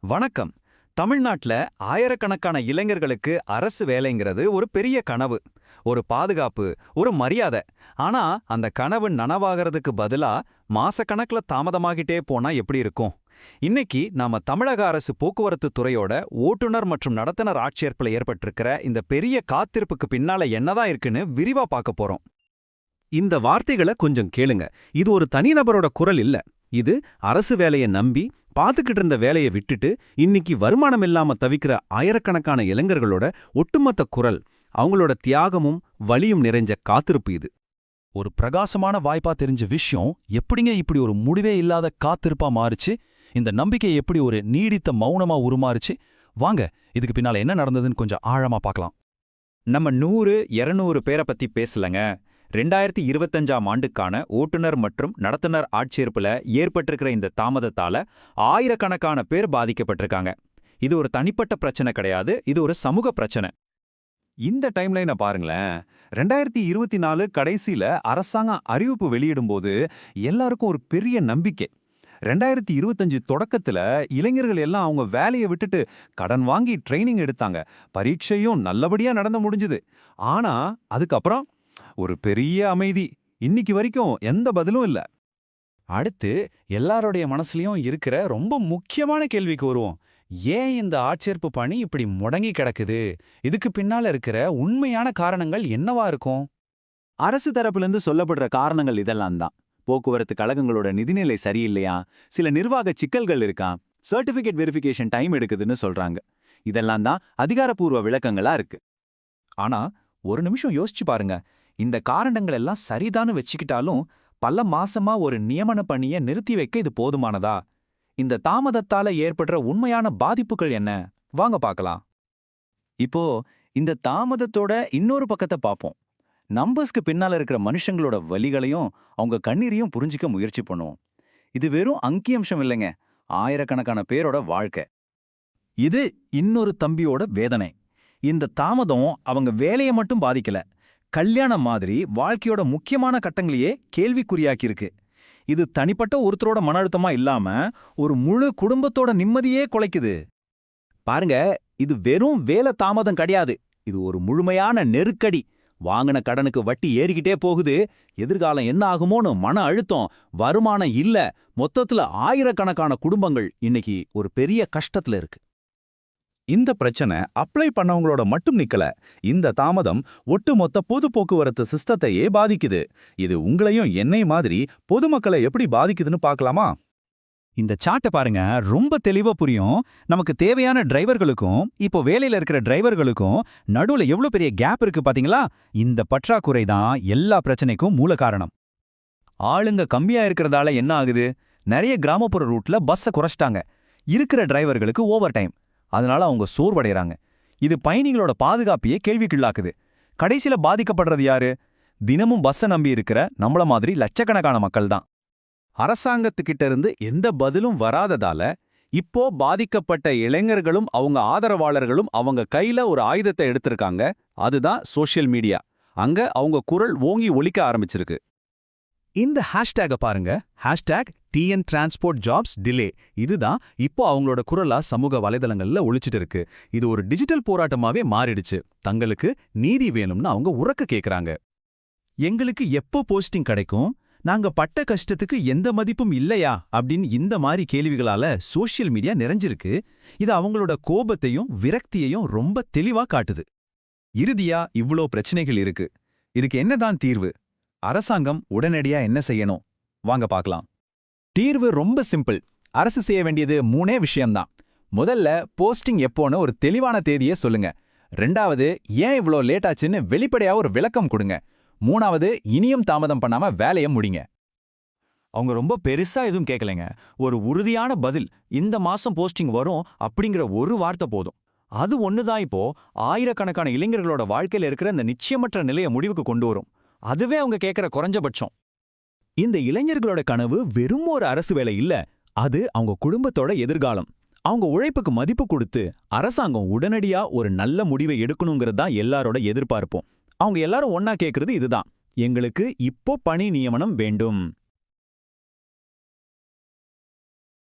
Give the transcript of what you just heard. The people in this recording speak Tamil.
வணக்கம். தமிழ்நாட்டில் ஆயிரக்கணக்கான இளைஞர்களுக்கு அரசு வேலைங்கிறது ஒரு பெரிய கனவு. ஒரு பாதுகாப்பு ஒரு மரியாதை. ஆனா அந்த கனவு நனவாகிறதுக்கு பதிலா மாசக்கணக்குல தாமதமாகிட்டே போனா எப்படி இருக்கும்? இன்னைக்கு நாம தமிழக அரசு போக்குவரத்து துறையோட ஓட்டுநர் மற்றும் நடத்துனர் ஆட்சியர்ப்பில் ஏற்பட்டிருக்கிற இந்த பெரிய காத்திருப்புக்கு பின்னால என்னதான் இருக்குன்னு விரிவா பார்க்க போறோம். இந்த வார்த்தைகளை கொஞ்சம் கேளுங்க. இது ஒரு தனிநபரோட குரல் இல்ல. இது அரசு வேலையை நம்பி பார்த்துக்கிட்டு இருந்த வேலையை விட்டுட்டு இன்னைக்கு வருமானம் இல்லாம தவிக்கிற ஆயிரக்கணக்கான இளைஞர்களோட ஒட்டுமொத்த குரல் அவங்களோட தியாகமும் வலியும் நிறைஞ்ச காத்திருப்பு இது. ஒரு பிரகாசமான வாய்ப்பா தெரிஞ்ச விஷயம் எப்படிங்க இப்படி ஒரு முடிவே இல்லாத காத்திருப்பா மாறுச்சு? இந்த நம்பிக்கை எப்படி ஒரு நீடித்த மௌனமா உருமாறுச்சு? வாங்க இதுக்கு பின்னால என்ன நடந்ததுன்னு கொஞ்சம் ஆழமா பார்க்கலாம். நம்ம நூறு இருநூறு பேரை பத்தி பேசலங்க. ரெண்டாயிரத்தி இருபத்தஞ்சாம் ஆண்டுக்கான ஓட்டுநர் மற்றும் நடத்துனர் ஆட்சேர்ப்பில் ஏற்பட்டிருக்கிற இந்த தாமதத்தால ஆயிரக்கணக்கான பேர் பாதிக்கப்பட்டிருக்காங்க. இது ஒரு தனிப்பட்ட பிரச்சனை கிடையாது இது ஒரு சமூக பிரச்சனை. இந்த டைம்லைனை பாருங்களேன் ரெண்டாயிரத்தி இருபத்தி நாலு கடைசியில் அரசாங்கம் அறிவிப்பு வெளியிடும்போது எல்லாருக்கும் ஒரு பெரிய நம்பிக்கை. ரெண்டாயிரத்தி இருபத்தஞ்சு தொடக்கத்துல இளைஞர்கள் எல்லாம் அவங்க வேலையை விட்டுட்டு கடன் வாங்கி ட்ரைனிங் எடுத்தாங்க. பரீட்சையும் நல்லபடியா நடந்து முடிஞ்சுது. ஆனா அதுக்கப்புறம் ஒரு பெரிய அமைதி. இன்னைக்கு வரைக்கும் எந்த பதிலும் இல்ல. அடுத்து எல்லாருடைய மனசுலயும் இருக்கிற ரொம்ப முக்கியமான கேள்விக்கு வருவோம். ஏன் இந்த ஆட்சேர்ப்பு பணி இப்படி முடங்கி கிடக்குது? இதுக்கு பின்னால இருக்கிற உண்மையான காரணங்கள் என்னவா இருக்கும்? அரசு தரப்பிலிருந்து சொல்லப்படுற காரணங்கள் இதெல்லாம் தான். போக்குவரத்து கழகங்களோட நிதிநிலை சரியில்லையா? சில நிர்வாக சிக்கல்கள் இருக்கா? சர்டிபிகேட் வெரிஃபிகேஷன் டைம் எடுக்குதுன்னு சொல்றாங்க. இதெல்லாம் தான் அதிகாரப்பூர்வ விளக்கங்களா இருக்கு. ஆனா ஒரு நிமிஷம் யோசிச்சு பாருங்க. இந்த காரணங்கள் எல்லாம் சரிதான்னு வச்சுக்கிட்டாலும் பல மாசமா ஒரு நியமன பணியை நிறுத்தி வைக்க இது போதுமானதா? இந்த தாமதத்தால ஏற்படுற உண்மையான பாதிப்புகள் என்ன? வாங்க பார்க்கலாம் இப்போ இந்த தாமதத்தோட இன்னொரு பக்கத்தை பார்ப்போம் நம்பர்ஸ்க்கு பின்னால இருக்கிற மனுஷங்களோட வலிகளையும் அவங்க கண்ணீரையும் புரிஞ்சிக்க முயற்சி பண்ணுவோம். இது வெறும் அங்கியம்சம் இல்லைங்க. ஆயிரக்கணக்கான பேரோட வாழ்க்கை. இது இன்னொரு தம்பியோட வேதனை. இந்த தாமதம் அவங்க வேலையை மட்டும் பாதிக்கல. கல்யாணம் மாதிரி வாழ்க்கையோட முக்கியமான கட்டங்களையே கேள்விக்குறியாக்கியிருக்கு. இது தனிப்பட்ட ஒருத்தரோட மன அழுத்தமா இல்லாம ஒரு முழு குடும்பத்தோட நிம்மதியே குலைக்குது. பாருங்க இது வெறும் வேலை தாமதம் கிடையாது. இது ஒரு முழுமையான நெருக்கடி. வாங்கின கடனுக்கு வட்டி ஏறிக்கிட்டே போகுது. எதிர்காலம் என்ன ஆகுமோன்னு மன அழுத்தம் வருமானம் இல்ல. மொத்தத்துல ஆயிரக்கணக்கான குடும்பங்கள் இன்னைக்கு ஒரு பெரிய கஷ்டத்துல இருக்கு. இந்த பிரச்சனை அப்ளை பண்ணவங்களோட மட்டும் நிக்கல. இந்த தாமதம் ஒட்டுமொத்த பொது போக்குவரத்து சிஸ்டத்தையே பாதிக்குது. இது உங்களையும் என்னை மாதிரி பொதுமக்களை எப்படி பாதிக்குதுன்னு பார்க்கலாமா? இந்த சாட்டை பாருங்க ரொம்ப தெளிவா புரியும். நமக்கு தேவையான டிரைவர்களுக்கும் இப்போ வேலையில இருக்கிற டிரைவர்களுக்கும் நடுவுல எவ்வளவு பெரிய கேப் இருக்கு பாத்தீங்களா? இந்த பற்றாக்குறை தான் எல்லா பிரச்சனைக்கும் மூல காரணம். ஆளுங்க கம்மியா இருக்கிறதால என்ன ஆகுது? நிறைய கிராமப்புற ரூட்ல பஸ்ஸை குறைச்சிட்டாங்க. இருக்கிற டிரைவர்களுக்கு ஓவர் டைம் அதனால அவங்க சோர்வடைகிறாங்க இது பயணிகளோட பாதுகாப்பையே கேள்விக்குள்ளாக்குது. கடைசியில பாதிக்கப்படுறது யாரு? தினமும் பஸ்ஸை நம்பி இருக்கிற நம்மள மாதிரி லட்சக்கணக்கான மக்கள் தான் அரசாங்கத்துக்கிட்ட இருந்து எந்த பதிலும் வராததால இப்போ பாதிக்கப்பட்ட இளைஞர்களும் அவங்க ஆதரவாளர்களும் அவங்க கையில ஒரு ஆயுதத்தை எடுத்திருக்காங்க. அதுதான் சோஷியல் மீடியா. அங்க அவங்க குரல் ஓங்கி ஒழிக்க ஆரம்பிச்சிருக்கு. இந்த ஹேஷ்டேக பாருங்க. Hashtag TN transport jobs delay இதுதான் இப்போ அவங்களோட குரலா சமூக வலைதளங்கள்ல ஒழிச்சிட்டு இருக்கு. இது ஒரு டிஜிட்டல் போராட்டமாவே மாறிடுச்சு. தங்களுக்கு நீதி வேணும்னு அவங்க உறக்க கேக்குறாங்க. எங்களுக்கு எப்போ போஸ்டிங் கிடைக்கும்? நாங்க பட்ட கஷ்டத்துக்கு எந்த மதிப்பும் இல்லையா? அப்படின்னு இந்த மாதிரி கேள்விகளால சோஷியல் மீடியா நிறைஞ்சிருக்கு. இது அவங்களோட கோபத்தையும் விரக்தியையும் ரொம்ப தெளிவா காட்டுது. இறுதியா இவ்ளோ பிரச்சனைகள் இருக்கு. இதுக்கு என்னதான் தீர்வு? அரசாங்கம் உடனடியா என்ன செய்யணும்? வாங்க பார்க்கலாம். தீர்வு ரொம்ப சிம்பிள். அரசு செய்ய வேண்டியது மூணே விஷயம்தான். முதல்ல போஸ்டிங் எப்போன்னு ஒரு தெளிவான தேதியை சொல்லுங்க. ரெண்டாவது ஏன் இவ்ளோ லேட்டாச்சுன்னு வெளிப்படையா ஒரு விளக்கம் கொடுங்க. மூணாவது இனியும் தாமதம் பண்ணாம வேலையை முடிங்க. அவங்க ரொம்ப பெருசா எதுவும் கேட்கலைங்க ஒரு உறுதியான பதில் இந்த மாசம் போஸ்டிங் வரும் அப்படிங்கிற ஒரு வார்த்தை போதும். அது ஒண்ணுதான் இப்போ ஆயிரக்கணக்கான இளைஞர்களோட வாழ்க்கையில இருக்கிற இந்த நிச்சயமற்ற நிலையை முடிவுக்கு கொண்டு வரும். அதுவே அவங்க கேட்கிற குறைஞ்சபட்சம். இந்த இளைஞர்களோட கனவு வெறும் ஒரு அரசு வேலை இல்ல. அது அவங்க குடும்பத்தோட எதிர்காலம். அவங்க உழைப்புக்கு மதிப்பு கொடுத்து அரசாங்கம் உடனடியா ஒரு நல்ல முடிவை எடுக்கணுங்கிறது தான் எல்லாரோட எதிர்பார்ப்போம். அவங்க எல்லாரும் ஒன்னா கேக்குறது இதுதான். எங்களுக்கு இப்போ பணி நியமனம் வேண்டும்.